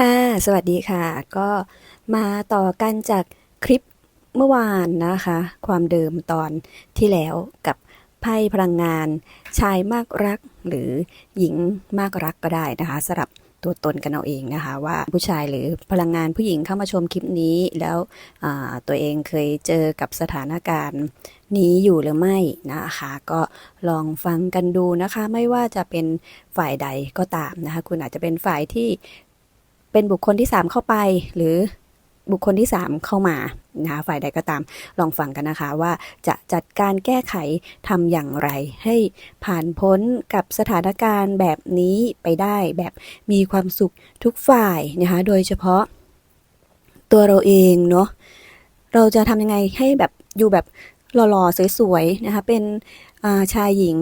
ค่ะ สวัสดีค่ะ ก็มาต่อกันจากคลิปเมื่อวานนะคะ ความเดิมตอนที่แล้วกับไพ่พลังงาน ชายมากรักหรือหญิงมากรักก็ได้นะคะสำหรับตัวตนกันเอาเองนะคะ ว่าผู้ชายหรือพลังงานผู้หญิงเข้ามาชมคลิปนี้ แล้วตัวเองเคยเจอกับสถานการณ์นี้อยู่หรือไม่นะคะ ก็ลองฟังกันดูนะคะ ไม่ว่าจะเป็นฝ่ายใดก็ตามนะคะ คุณอาจจะเป็นฝ่ายที่ เป็นบุคคลที่ 3 เข้าไป หรือบุคคลที่ 3 เข้ามานะคะฝ่ายใดก็ตามลองฟังกันนะคะว่าจะจัดการแก้ไขทำอย่างไร ให้ผ่านพ้นกับสถานการณ์แบบนี้ไปได้แบบมีความสุขทุกฝ่ายนะคะโดยเฉพาะตัวเราเองเนาะเราจะทำยังไงให้แบบอยู่แบบหล่อๆสวยๆนะคะเป็นาชายหญิง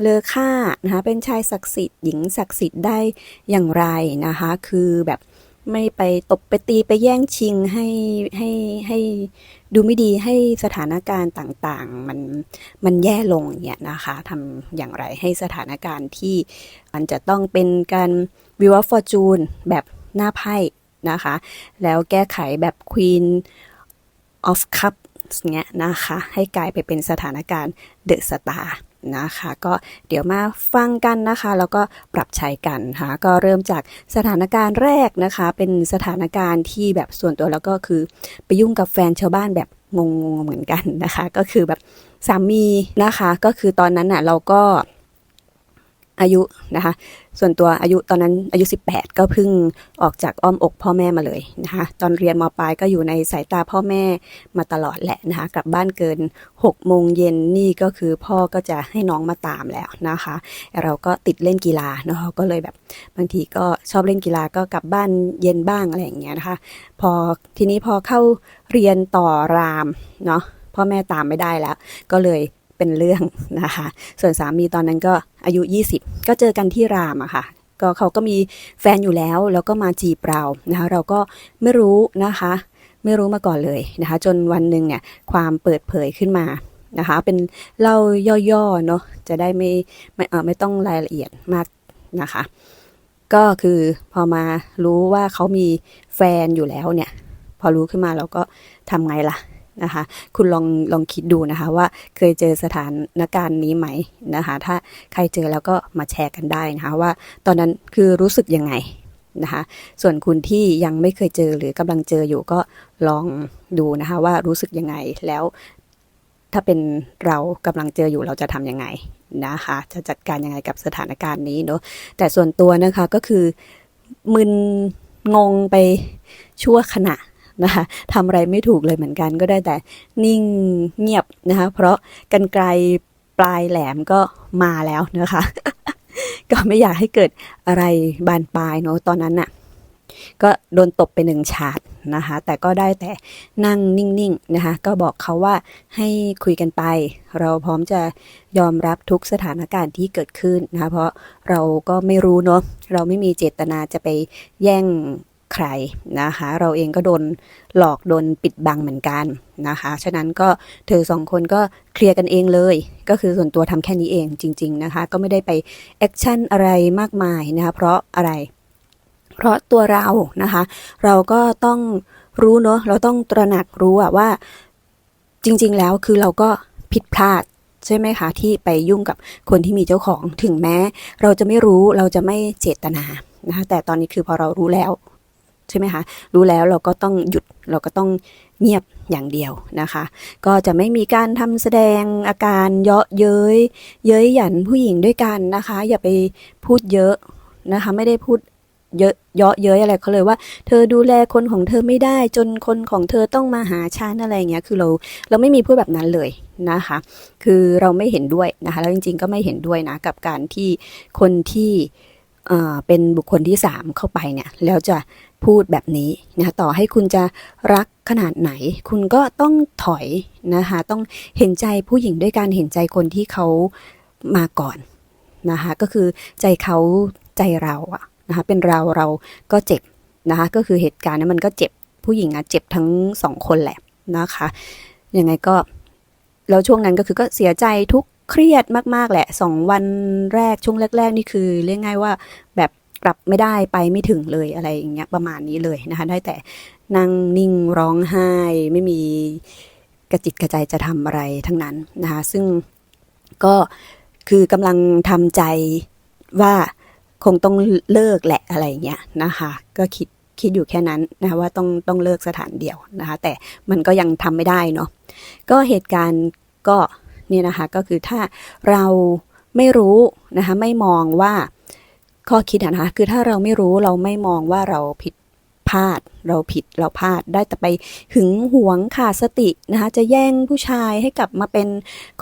เลอค่านะคะเป็นชายศักดิ์สิทธิ์หญิงศักดิ์สิทธิ์ได้อย่างไรนะคะคือแบบ ไม่ไปตบไปตีไปแย่งชิงให้ให้ให้ดูไม่ดีให้สถานการณ์ต่างๆ มันมันแย่ลงเนี่ยนะคะทำอย่างไรให้สถานการณ์ที่มันจะต้องเป็นการวิว of fortune แบบหน้าไพ่นะคะ แล้วแก้ไขแบบ Queen of Cups เนี้ยนะคะ ให้กลายไปเป็นสถานการณ์ The Star นะคะ ก็เดี๋ยวมาฟังกันนะคะ แล้วก็ปรับใช้กันค่ะก็เริ่มจากสถานการณ์แรกนะคะ เป็นสถานการณ์ที่แบบส่วนตัวแล้วก็คือไปยุ่งกับแฟนชาวบ้านแบบงงๆเหมือนกันนะคะ ก็คือแบบสามีนะคะ ก็คือตอนนั้นน่ะเราก็ อายุนะคะ ส่วนตัวอายุตอนนั้นอายุ 18 ก็เพิ่งออกจากอ้อมอกพ่อแม่มาเลยนะคะ ตอนเรียนมปลายก็อยู่ในสายตาพ่อแม่มาตลอดแหละนะคะ กลับบ้านเกิน6โมงเย็นนี่ก็คือพ่อก็จะให้น้องมาตามแล้วนะคะ เราก็ติดเล่นกีฬาเนาะก็เลยแบบบางทีก็ชอบเล่นกีฬาก็กลับบ้านเย็นบ้างอะไรอย่างเงี้ยนะคะ พอทีนี้พอเข้าเรียนต่อรามเนาะพ่อแม่ตามไม่ได้แล้ว ก็เลย เป็นเรื่องนะคะ ส่วนสามีตอนนั้นก็อายุ 20 ก็เจอกันที่รามอะค่ะก็เขาก็มีแฟนอยู่แล้ว แล้วก็มาจีบเรานะคะ เราก็ไม่รู้นะคะ ไม่รู้มาก่อนเลยนะคะ จนวันหนึ่งเนี่ยความเปิดเผยขึ้นมานะคะ เป็นเล่าย่อๆเนาะจะได้ไม่ไม่เออไม่ต้องรายละเอียดมากนะคะ ก็คือพอมารู้ว่าเขามีแฟนอยู่แล้วเนี่ย พอรู้ขึ้นมาเราก็ทำไงล่ะ นะคะ คุณลองลองคิดดูนะคะว่าเคยเจอสถานการณ์นี้ไหมนะคะ ถ้าใครเจอแล้วก็มาแชร์กันได้นะคะว่าตอนนั้นคือรู้สึกยังไงนะคะส่วนคุณที่ยังไม่เคยเจอหรือกำลังเจออยู่ก็ลองดูนะคะว่ารู้สึกยังไงแล้วถ้าเป็นเรากำลังเจออยู่เราจะทำยังไงนะคะ จะจัดการยังไงกับสถานการณ์นี้เนาะแต่ส่วนตัวนะคะก็คือมึนงงไปชั่วขณะ นะคะทำอะไรไม่ถูกเลยเหมือนกันก็ได้แต่นิ่งเงียบนะคะ เพราะกันไกลปลายแหลมก็มาแล้วนะคะ ก็ไม่อยากให้เกิดอะไรบานปลายเนาะตอนนั้นน่ะก็โดนตบไปหนึ่งฉาดนะคะ แต่ก็ได้แต่นั่งนิ่งๆนะคะ ก็บอกเขาว่าให้คุยกันไป เราพร้อมจะยอมรับทุกสถานการณ์ที่เกิดขึ้นนะคะ เพราะเราก็ไม่รู้เนาะ เราไม่มีเจตนาจะไปแย่ง ใครนะคะ เราเองก็โดนหลอกโดนปิดบังเหมือนกันนะคะ ฉะนั้นก็เธอสองคนก็เคลียร์กันเองเลย ก็คือส่วนตัวทำแค่นี้เองจริง ๆนะคะ ก็ไม่ได้ไปแอคชั่นอะไรมากมายนะคะเพราะอะไร เพราะตัวเรานะคะ เราก็ต้องรู้เนาะเราต้องตระหนักรู้อะว่าจริง ๆ แล้วคือเราก็ผิดพลาดใช่ไหมคะ ที่ไปยุ่งกับคนที่มีเจ้าของถึงแม้ เราจะไม่รู้เราจะไม่เจตนานะคะแต่ตอนนี้คือพอเรารู้แล้ว ใช่ไหมคะรู้แล้วเราก็ต้องหยุดเราก็ต้องเงียบอย่างเดียวนะคะ ก็จะไม่มีการทำแสดงอาการเยาะเย้ยเย้ยหยันผู้หญิงด้วยกันนะคะ อย่าไปพูดเยอะนะคะ ไม่ได้พูดเยอะเยาะเย้ยอะไรเขาเลยว่า เธอดูแลคนของเธอไม่ได้จนคนของเธอต้องมาหาฉันอะไรเงี้ยคือเราเราไม่มีพูดแบบนั้นเลยนะคะ คือเราไม่เห็นด้วยนะคะ แล้วจริง ๆ ก็ไม่เห็นด้วยนะกับการที่คนที่ เป็นบุคคลที่สามเข้าไปเนี่ย แล้วจะพูดแบบนี้นะคะต่อให้คุณจะรักขนาดไหน คุณก็ต้องถอยนะคะต้องเห็นใจผู้หญิงด้วยการเห็นใจคนที่เขามาก่อนนะคะก็คือใจเขาใจเราอะนะคะเป็นเราเราก็เจ็บนะคะก็คือเหตุการณ์นั้นมันก็เจ็บผู้หญิงอะเจ็บทั้งสองคนแหละนะคะยังไงก็แล้วช่วงนั้นก็คือก็เสียใจทุก เครียดมากๆแหละสองวันแรกช่วงแรก ๆ นี่คือเรียกง่ายว่าแบบกลับไม่ได้ไปไม่ถึงเลยอะไรอย่างเงี้ยประมาณนี้เลยนะคะ ได้แต่นั่งนิ่งร้องไห้ ไม่มีกระจิตกระใจจะทำอะไรทั้งนั้นนะคะ ซึ่งก็คือกำลังทำใจว่าคงต้องเลิกแหละอะไรอย่างเงี้ยนะคะ ก็คิดคิดอยู่แค่นั้นนะคะว่าต้องต้องเลิกสถานเดียวนะคะ แต่มันก็ยังทำไม่ได้เนาะก็เหตุการณ์ก็ เนี่ยนะคะก็คือถ้าเราไม่รู้นะคะไม่มองว่าข้อคิดนะคะคือถ้าเราไม่รู้เราไม่มองว่าเราผิดพลาดเราผิดเราพลาดได้แต่ไปหึงหวงขาดสตินะคะจะแย่งผู้ชายให้กลับมาเป็น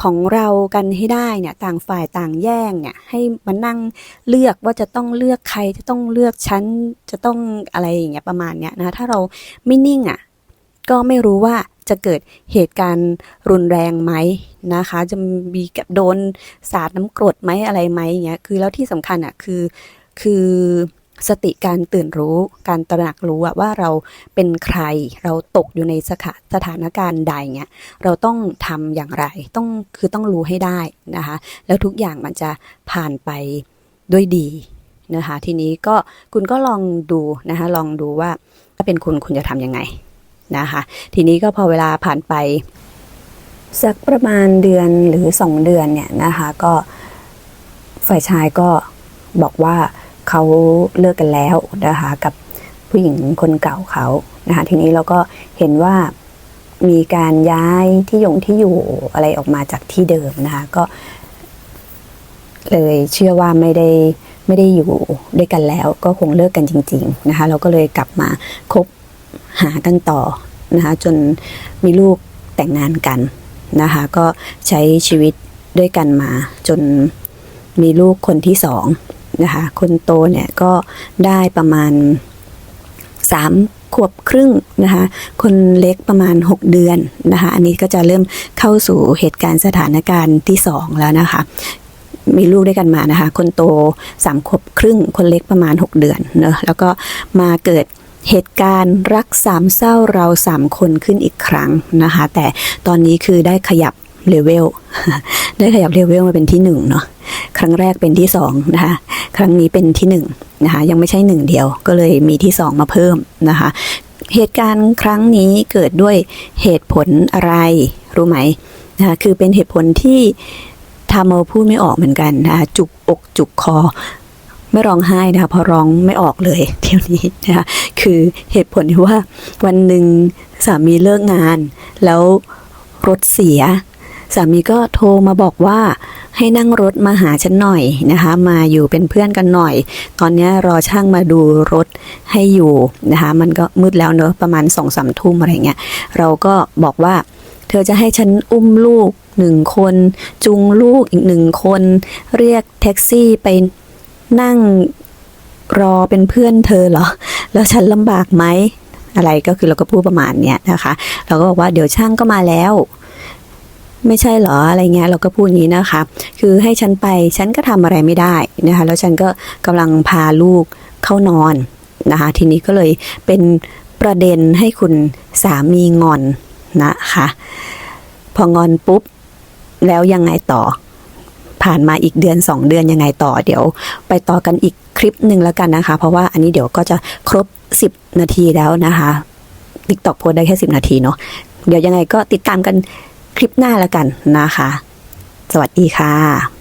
ของเรากันให้ได้เนี่ยต่างฝ่ายต่างแย่งเนี่ยให้มานั่งเลือกว่าจะต้องเลือกใครจะต้องเลือกฉันจะต้องอะไรอย่างเงี้ยประมาณเนี้ยนะคะถ้าเราไม่นิ่งอะก็ไม่รู้ว่า จะเกิดเหตุการณ์รุนแรงไหมนะคะ จะมีกับโดนสาดน้ำกรดไหมอะไรไหมอย่างเงี้ยคือแล้วที่สำคัญอะคือคือสติการตื่นรู้การตระหนักรู้อะว่าเราเป็นใครเราตกอยู่ในสถาสถานการณ์ใดเงี้ยเราต้องทำอย่างไรต้องคือต้องรู้ให้ได้นะคะ แล้วทุกอย่างมันจะผ่านไปด้วยดีนะคะ ทีนี้ก็คุณก็ลองดูนะคะ ลองดูว่าถ้าเป็นคุณคุณจะทำยังไง นะคะ ทีนี้ก็พอเวลาผ่านไป สักประมาณเดือนหรือสองเดือนเนี่ยนะคะ ก็ฝ่ายชายก็บอกว่าเขาเลิกกันแล้วนะคะกับผู้หญิงคนเก่าเขานะคะทีนี้เราก็เห็นว่ามีการย้ายที่ยงที่อยู่อะไรออกมาจากที่เดิมนะคะก็ เลยเชื่อว่าไม่ได้ไม่ได้อยู่ด้วยกันแล้ว ก็คงเลิกกันจริง ๆนะคะ เราก็เลยกลับมาคบ หากันต่อนะคะจนมีลูกแต่งงานกันนะคะก็ใช้ชีวิตด้วยกันมาจนมีลูกคนที่สองนะคะคนโตเนี่ยก็ได้ประมาณสามขวบครึ่งนะคะคนเล็กประมาณ 6 เดือนนะคะอันนี้ก็จะเริ่มเข้าสู่เหตุการณ์สถานการณ์ที่ 2 แล้วนะคะ มีลูกด้วยกันมานะคะ คนโตสามขวบครึ่ง คนเล็กประมาณ 6 เดือนเนอะแล้วก็มาเกิด เหตุการณ์รักสามเศร้าเราสามคนขึ้นอีกครั้งนะคะ แต่ตอนนี้คือได้ขยับเลเวลได้ขยับเลเวลมาเป็นที่หนึ่งเนาะครั้งแรกเป็นที่สองนะคะครั้งนี้เป็นที่หนึ่งนะคะยังไม่ใช่หนึ่งเดียวก็เลยมีที่สองมาเพิ่มนะคะ เหตุการณ์ครั้งนี้เกิดด้วยเหตุผลอะไรรู้ไหมนะคะคือเป็นเหตุผลที่ทำเอาพูดไม่ออกเหมือนกันนะคะจุกอกจุกคอ ไม่ร้องไห้นะคะเพอร้องไม่ออกเลยเที่ยวนี้นะคะคือเหตุผลที่ว่าวันหนึ่งสามีเลิกงาน แล้วรถเสีย สามีก็โทรมาบอกว่าให้นั่งรถมาหาฉันหน่อยนะคะ มาอยู่เป็นเพื่อนกันหน่อย ตอนนี้รอช่างมาดูรถให้อยู่นะคะ มันก็มืดแล้วเนอะประมาณสองสามทุ่มอะไรเงี้ยเราก็บอกว่า เธอจะให้ฉันอุ้มลูกหนึ่งคนจูงลูกอีกหนึ่งคน เรียกแท็กซี่ไป นั่งรอเป็นเพื่อนเธอเหรอ แล้วฉันลำบากไหม อะไรก็คือเราก็พูดประมาณเนี้ยนะคะ เราก็บอกว่าเดี๋ยวช่างก็มาแล้ว ไม่ใช่เหรออะไรเงี้ยเราก็พูดอย่างนี้นะคะ คือให้ฉันไปฉันก็ทำอะไรไม่ได้นะคะ แล้วฉันก็กำลังพาลูกเข้านอนนะคะ ทีนี้ก็เลยเป็นประเด็นให้คุณสามีงอนนะคะ พองอนปุ๊บ แล้วยังไงต่อ ผ่านมาอีกเดือนสองเดือนยังไงต่อเดี๋ยว ไปต่อกันอีกคลิปหนึ่งแล้วกันนะคะ เพราะว่าอันนี้เดี๋ยวก็จะครบ 10 นาทีแล้วนะคะติ๊กตอกโพสได้แค่ 10 นาทีเนาะเดี๋ยวยังไงก็ติดตามกันคลิปหน้าแล้วกันนะคะ สวัสดีค่ะ